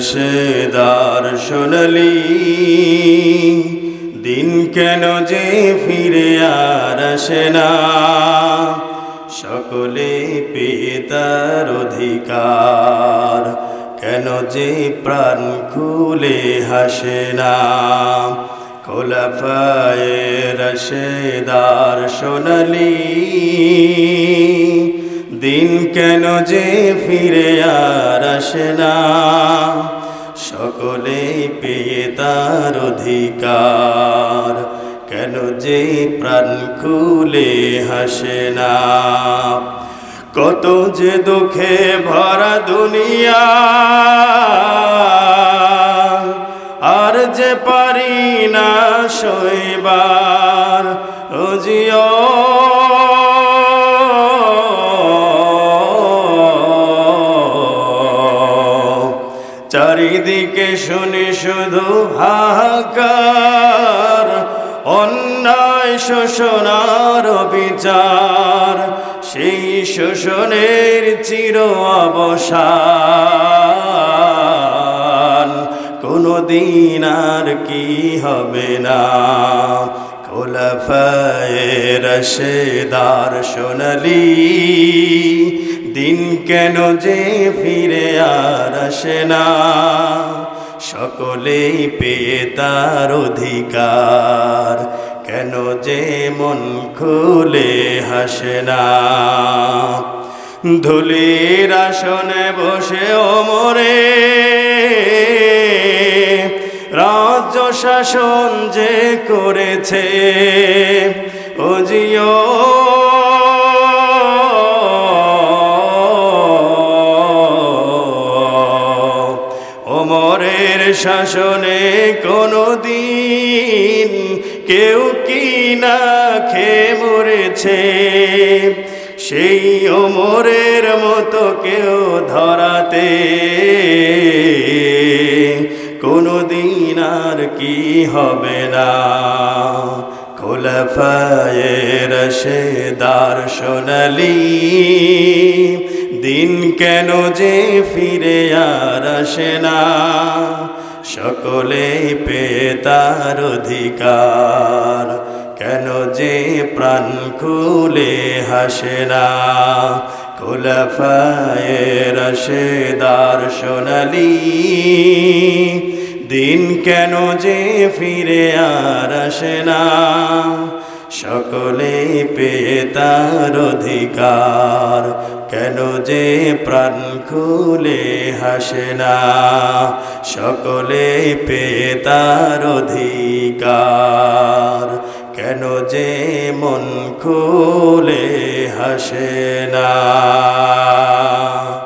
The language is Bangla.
রশেদার সোনালি, দিন কেন যে ফিরে আর আসে না? সকলে পেতার অধিকার, কেন যে প্রাণ খুলে হাসে না? খোলাফায়ে রশেদার সোনালি দিন কেন যে ফিরে আর আসে না? সকলে পেয়ে তার অধিকার। কেন যে প্রাণ খুলে হাসে না? কত যে দুঃখে ভরা দুনিয়া। আর যে পারি না শৈবার রোজিও চারিদিকে শুনি শুধু হাহাকার, অন্যায় শোষণার বিচার, সেই শোষণের চির অবসান। কোনো দিন আর কি হবে না। খোলাফায়ে রশেদার সোনালি, দিন কেন যে ফিরে আর আসে না? সকলেই পেয়ে তার অধিকার, কেন যে মন খুলে হাসে না? ধুলির আসনে বসে ওমরে রাজ্য শাসন যে করেছে অজিও ওমরের শাসনে কোনো দিন কেউ কি না খেয়ে মরেছে। সেই ওমরের মতো কেউ ধরাতে কোনো দিন আর কি হবে না? খোলাফায়ে রশেদার সোনালি, দিন কেন যে ফিরে আর আসে না? সকলে পেয়ে তার অধিকার, কেন যে প্রাণ খুলে হাসে না? খোলাফায়ে রশেদার সোনালি দিন কেন যে ফিরে আর আসে না? সকলে পেয়ে তার অধিকার। কেন যে প্রাণ খুলে হাসে না? সকলে পেয়ে তার অধিকার। কেন যে মন খুলে হাসে না?